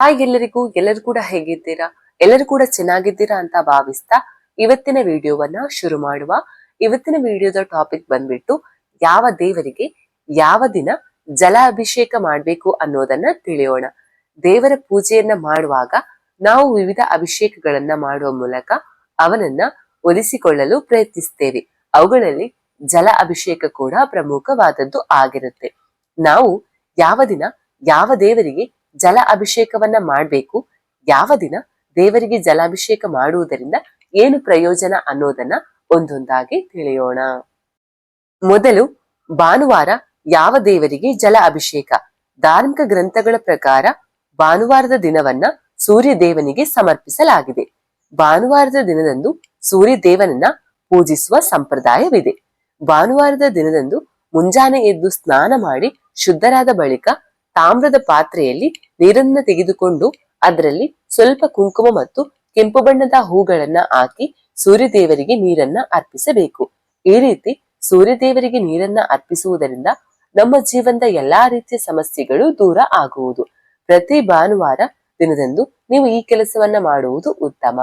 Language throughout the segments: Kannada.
ಹಾಯ್ ಎಲ್ಲರಿಗೂ ಎಲ್ಲರೂ ಕೂಡ ಹೇಗಿದ್ದೀರಾ? ಎಲ್ಲರೂ ಕೂಡ ಚೆನ್ನಾಗಿದ್ದೀರಾ ಅಂತ ಭಾವಿಸ್ತಾ ಇವತ್ತಿನ ವಿಡಿಯೋವನ್ನ ಶುರು ಮಾಡುವ. ಇವತ್ತಿನ ವಿಡಿಯೋದ ಟಾಪಿಕ್ ಬಂದ್ಬಿಟ್ಟು ಯಾವ ದೇವರಿಗೆ ಯಾವ ದಿನ ಜಲ ಅಭಿಷೇಕ ಮಾಡ್ಬೇಕು ಅನ್ನೋದನ್ನ ತಿಳಿಯೋಣ. ದೇವರ ಪೂಜೆಯನ್ನ ಮಾಡುವಾಗ ನಾವು ವಿವಿಧ ಅಭಿಷೇಕಗಳನ್ನ ಮಾಡುವ ಮೂಲಕ ಅವನನ್ನ ಒಲಿಸಿಕೊಳ್ಳಲು ಪ್ರಯತ್ನಿಸ್ತೇವೆ. ಅವುಗಳಲ್ಲಿ ಜಲ ಅಭಿಷೇಕ ಕೂಡ ಪ್ರಮುಖವಾದದ್ದು ಆಗಿರುತ್ತೆ. ನಾವು ಯಾವ ದಿನ ಯಾವ ದೇವರಿಗೆ ಜಲ ಅಭಿಷೇಕವನ್ನ ಮಾಡಬೇಕು. ಯಾವ ದಿನ? ದೇವರಿಗೆ ಜಲಾಭಿಷೇಕ ಮಾಡುವುದರಿಂದ ಏನು ಪ್ರಯೋಜನ ಅನ್ನೋದನ್ನ ಒಂದೊಂದಾಗಿ ತಿಳಿಯೋಣ. ಮೊದಲು ಭಾನುವಾರ ಯಾವ ದೇವರಿಗೆ ಜಲ ಅಭಿಷೇಕ? ಧಾರ್ಮಿಕ ಗ್ರಂಥಗಳ ಪ್ರಕಾರ ಭಾನುವಾರದ ದಿನವನ್ನ ಸೂರ್ಯ ದೇವನಿಗೆ ಸಮರ್ಪಿಸಲಾಗಿದೆ. ಭಾನುವಾರದ ದಿನದಂದು ಸೂರ್ಯ ದೇವನನ್ನ ಪೂಜಿಸುವ ಸಂಪ್ರದಾಯವಿದೆ. ಭಾನುವಾರದ ದಿನದಂದು ಮುಂಜಾನೆ ಎದ್ದು ಸ್ನಾನ ಮಾಡಿ ಶುದ್ಧರಾದ ಬಳಿಕ ತಾಮ್ರದ ಪಾತ್ರೆಯಲ್ಲಿ ನೀರನ್ನ ತೆಗೆದುಕೊಂಡು ಅದರಲ್ಲಿ ಸ್ವಲ್ಪ ಕುಂಕುಮ ಮತ್ತು ಕೆಂಪು ಬಣ್ಣದ ಹೂಗಳನ್ನ ಹಾಕಿ ಸೂರ್ಯದೇವರಿಗೆ ನೀರನ್ನ ಅರ್ಪಿಸಬೇಕು. ಈ ರೀತಿ ಸೂರ್ಯದೇವರಿಗೆ ನೀರನ್ನ ಅರ್ಪಿಸುವುದರಿಂದ ನಮ್ಮ ಜೀವನದ ಎಲ್ಲಾ ರೀತಿಯ ಸಮಸ್ಯೆಗಳು ದೂರ ಆಗುವುದು. ಪ್ರತಿ ಭಾನುವಾರ ದಿನದಂದು ನೀವು ಈ ಕೆಲಸವನ್ನ ಮಾಡುವುದು ಉತ್ತಮ.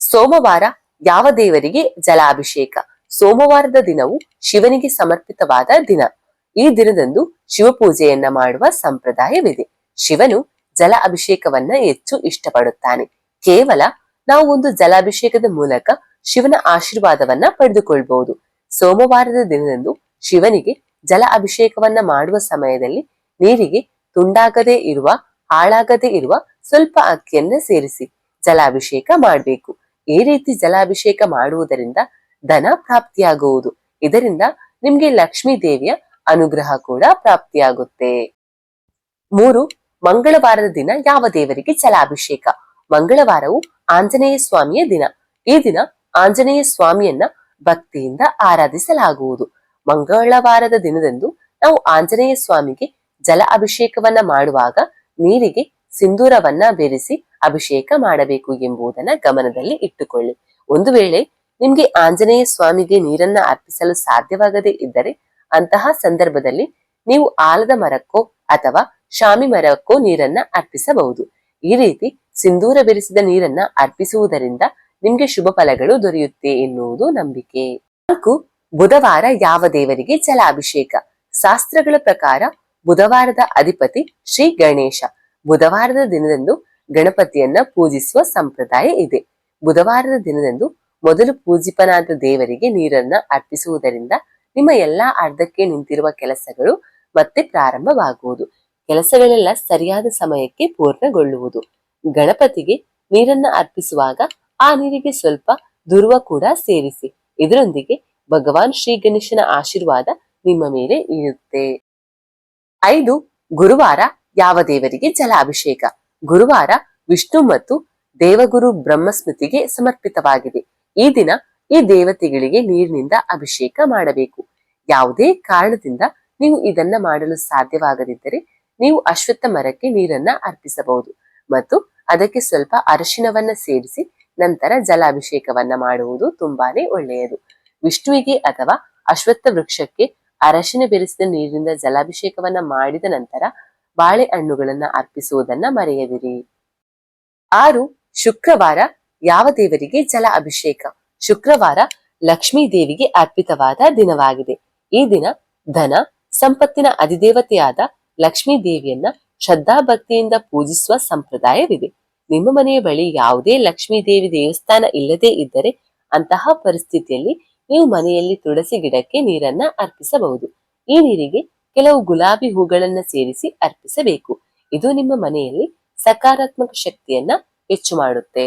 ಸೋಮವಾರ ಯಾವ ದೇವರಿಗೆ ಜಲಾಭಿಷೇಕ? ಸೋಮವಾರದ ದಿನವು ಶಿವನಿಗೆ ಸಮರ್ಪಿತವಾದ ದಿನ. ಈ ದಿನದಂದು ಶಿವಪೂಜೆಯನ್ನ ಮಾಡುವ ಸಂಪ್ರದಾಯವಿದೆ. ಶಿವನು ಜಲ ಅಭಿಷೇಕವನ್ನ ಹೆಚ್ಚು ಇಷ್ಟಪಡುತ್ತಾನೆ. ಕೇವಲ ನಾವು ಒಂದು ಜಲಾಭಿಷೇಕದ ಮೂಲಕ ಶಿವನ ಆಶೀರ್ವಾದವನ್ನ ಪಡೆದುಕೊಳ್ಬಹುದು. ಸೋಮವಾರದ ದಿನದಂದು ಶಿವನಿಗೆ ಜಲ ಅಭಿಷೇಕವನ್ನ ಮಾಡುವ ಸಮಯದಲ್ಲಿ ನೀರಿಗೆ ತುಂಡಾಗದೇ ಇರುವ, ಹಾಳಾಗದೇ ಇರುವ ಸ್ವಲ್ಪ ಅಕ್ಕಿಯನ್ನ ಸೇರಿಸಿ ಜಲಾಭಿಷೇಕ ಮಾಡಬೇಕು. ಈ ರೀತಿ ಜಲಾಭಿಷೇಕ ಮಾಡುವುದರಿಂದ ಧನ ಪ್ರಾಪ್ತಿಯಾಗುವುದು. ಇದರಿಂದ ನಿಮ್ಗೆ ಲಕ್ಷ್ಮೀ ದೇವಿಯ ಅನುಗ್ರಹ ಕೂಡ ಪ್ರಾಪ್ತಿಯಾಗುತ್ತೆ. ಮೂರು, ಮಂಗಳವಾರದ ದಿನ ಯಾವ ದೇವರಿಗೆ ಜಲಾಭಿಷೇಕ ಮಂಗಳವಾರವು ಆಂಜನೇಯ ಸ್ವಾಮಿಯ ದಿನ. ಈ ದಿನ ಆಂಜನೇಯ ಸ್ವಾಮಿಯನ್ನ ಭಕ್ತಿಯಿಂದ ಆರಾಧಿಸಲಾಗುವುದು. ಮಂಗಳವಾರದ ದಿನದಂದು ನಾವು ಆಂಜನೇಯ ಸ್ವಾಮಿಗೆ ಜಲ ಅಭಿಷೇಕವನ್ನ ಮಾಡುವಾಗ ನೀರಿಗೆ ಸಿಂಧೂರವನ್ನ ಬೆರೆಸಿ ಅಭಿಷೇಕ ಮಾಡಬೇಕು ಎಂಬುದನ್ನ ಗಮನದಲ್ಲಿ ಇಟ್ಟುಕೊಳ್ಳಿ. ಒಂದು ವೇಳೆ ನಿಮ್ಗೆ ಆಂಜನೇಯ ಸ್ವಾಮಿಗೆ ನೀರನ್ನ ಅರ್ಪಿಸಲು ಸಾಧ್ಯವಾಗದೇ ಇದ್ದರೆ ಅಂತಹ ಸಂದರ್ಭದಲ್ಲಿ ನೀವು ಆಲದ ಮರಕ್ಕೋ ಅಥವಾ ಶಾಮಿ ಮರಕ್ಕೋ ನೀರನ್ನ ಅರ್ಪಿಸಬಹುದು. ಈ ರೀತಿ ಸಿಂಧೂರ ಬೆರೆಸಿದ ನೀರನ್ನ ಅರ್ಪಿಸುವುದರಿಂದ ನಿಮ್ಗೆ ಶುಭ ಫಲಗಳು ದೊರೆಯುತ್ತೆ ಎನ್ನುವುದು ನಂಬಿಕೆ. ನಾಲ್ಕು, ಬುಧವಾರ ಯಾವ ದೇವರಿಗೆ ಜಲಾಭಿಷೇಕ? ಶಾಸ್ತ್ರಗಳ ಪ್ರಕಾರ ಬುಧವಾರದ ಅಧಿಪತಿ ಶ್ರೀ ಗಣೇಶ. ಬುಧವಾರದ ದಿನದಂದು ಗಣಪತಿಯನ್ನ ಪೂಜಿಸುವ ಸಂಪ್ರದಾಯ ಇದೆ. ಬುಧವಾರದ ದಿನದಂದು ಮೊದಲು ಪೂಜಿಪನಾದ ದೇವರಿಗೆ ನೀರನ್ನ ಅರ್ಪಿಸುವುದರಿಂದ ನಿಮ್ಮ ಎಲ್ಲಾ ಅರ್ಧಕ್ಕೆ ನಿಂತಿರುವ ಕೆಲಸಗಳು ಮತ್ತೆ ಪ್ರಾರಂಭವಾಗುವುದು. ಕೆಲಸಗಳೆಲ್ಲ ಸರಿಯಾದ ಸಮಯಕ್ಕೆ ಪೂರ್ಣಗೊಳ್ಳುವುದು. ಗಣಪತಿಗೆ ನೀರನ್ನ ಅರ್ಪಿಸುವಾಗ ಆ ನೀರಿಗೆ ಸ್ವಲ್ಪ ದುರ್ವ ಕೂಡ ಸೇರಿಸಿ. ಇದರೊಂದಿಗೆ ಭಗವಾನ್ ಶ್ರೀ ಗಣೇಶನ ಆಶೀರ್ವಾದ ನಿಮ್ಮ ಮೇಲೆ ಇರುತ್ತೆ. ಐದು, ಗುರುವಾರ ಯಾವ ದೇವರಿಗೆ ಜಲ ಅಭಿಷೇಕ ಗುರುವಾರ ವಿಷ್ಣು ಮತ್ತು ದೇವಗುರು ಬ್ರಹ್ಮಸ್ಮೃತಿಗೆ ಸಮರ್ಪಿತವಾಗಿದೆ. ಈ ದಿನ ಈ ದೇವತೆಗಳಿಗೆ ನೀರಿನಿಂದ ಅಭಿಷೇಕ ಮಾಡಬೇಕು. ಯಾವುದೇ ಕಾರಣದಿಂದ ನೀವು ಇದನ್ನ ಮಾಡಲು ಸಾಧ್ಯವಾಗದಿದ್ದರೆ ನೀವು ಅಶ್ವತ್ಥ ಮರಕ್ಕೆ ನೀರನ್ನ ಅರ್ಪಿಸಬಹುದು ಮತ್ತು ಅದಕ್ಕೆ ಸ್ವಲ್ಪ ಅರಶಿನವನ್ನ ಸೇರಿಸಿ ನಂತರ ಜಲಾಭಿಷೇಕವನ್ನ ಮಾಡುವುದು ತುಂಬಾನೇ ಒಳ್ಳೆಯದು. ವಿಷ್ಣುವಿಗೆ ಅಥವಾ ಅಶ್ವತ್ಥ ವೃಕ್ಷಕ್ಕೆ ಅರಶಿನ ಬೆರೆಸಿದ ನೀರಿನಿಂದ ಜಲಾಭಿಷೇಕವನ್ನ ಮಾಡಿದ ನಂತರ ಬಾಳೆಹಣ್ಣುಗಳನ್ನ ಅರ್ಪಿಸುವುದನ್ನ ಮರೆಯದಿರಿ. ಆರು ಶುಕ್ರವಾರ ಯಾವ ದೇವರಿಗೆ ಜಲ ಅಭಿಷೇಕ? ಶುಕ್ರವಾರ ಲಕ್ಷ್ಮೀ ದೇವಿಗೆ ಅರ್ಪಿತವಾದ ದಿನವಾಗಿದೆ. ಈ ದಿನ ಧನ, ಸಂಪತ್ತಿನ ಅಧಿದೇವತೆಯಾದ ಲಕ್ಷ್ಮೀ ದೇವಿಯನ್ನ ಶ್ರದ್ಧಾಭಕ್ತಿಯಿಂದ ಪೂಜಿಸುವ ಸಂಪ್ರದಾಯವಿದೆ. ನಿಮ್ಮ ಮನೆಯ ಬಳಿ ಯಾವುದೇ ಲಕ್ಷ್ಮೀ ದೇವಿ ದೇವಸ್ಥಾನ ಇಲ್ಲದೇ ಇದ್ದರೆ ಅಂತಹ ಪರಿಸ್ಥಿತಿಯಲ್ಲಿ ನೀವು ಮನೆಯಲ್ಲಿ ತುಳಸಿ ಗಿಡಕ್ಕೆ ನೀರನ್ನ ಅರ್ಪಿಸಬಹುದು. ಈ ನೀರಿಗೆ ಕೆಲವು ಗುಲಾಬಿ ಹೂಗಳನ್ನ ಸೇರಿಸಿ ಅರ್ಪಿಸಬೇಕು. ಇದು ನಿಮ್ಮ ಮನೆಯಲ್ಲಿ ಸಕಾರಾತ್ಮಕ ಶಕ್ತಿಯನ್ನ ಹೆಚ್ಚು ಮಾಡುತ್ತೆ.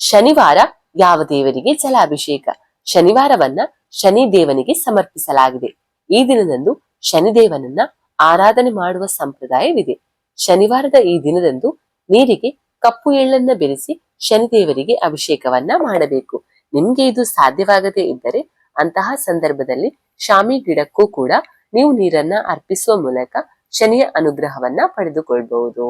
ಶನಿವಾರ ಯಾವ ದೇವರಿಗೆ ಜಲಾಭಿಷೇಕ? ಶನಿವಾರವನ್ನ ಶನಿ ದೇವನಿಗೆ ಸಮರ್ಪಿಸಲಾಗಿದೆ. ಈ ದಿನದಂದು ಶನಿದೇವನನ್ನ ಆರಾಧನೆ ಮಾಡುವ ಸಂಪ್ರದಾಯವಿದೆ. ಶನಿವಾರದ ಈ ದಿನದಂದು ನೀರಿಗೆ ಕಪ್ಪು ಎಳ್ಳನ್ನ ಬೆರೆಸಿ ಶನಿದೇವರಿಗೆ ಅಭಿಷೇಕವನ್ನ ಮಾಡಬೇಕು. ನಿಮ್ಗೆ ಇದು ಸಾಧ್ಯವಾಗದೇ ಇದ್ದರೆ ಅಂತಹ ಸಂದರ್ಭದಲ್ಲಿ ಶಾಮಿ ಗಿಡಕ್ಕೂ ಕೂಡ ನೀವು ನೀರನ್ನ ಅರ್ಪಿಸುವ ಮೂಲಕ ಶನಿಯ ಅನುಗ್ರಹವನ್ನ ಪಡೆದುಕೊಳ್ಬಹುದು.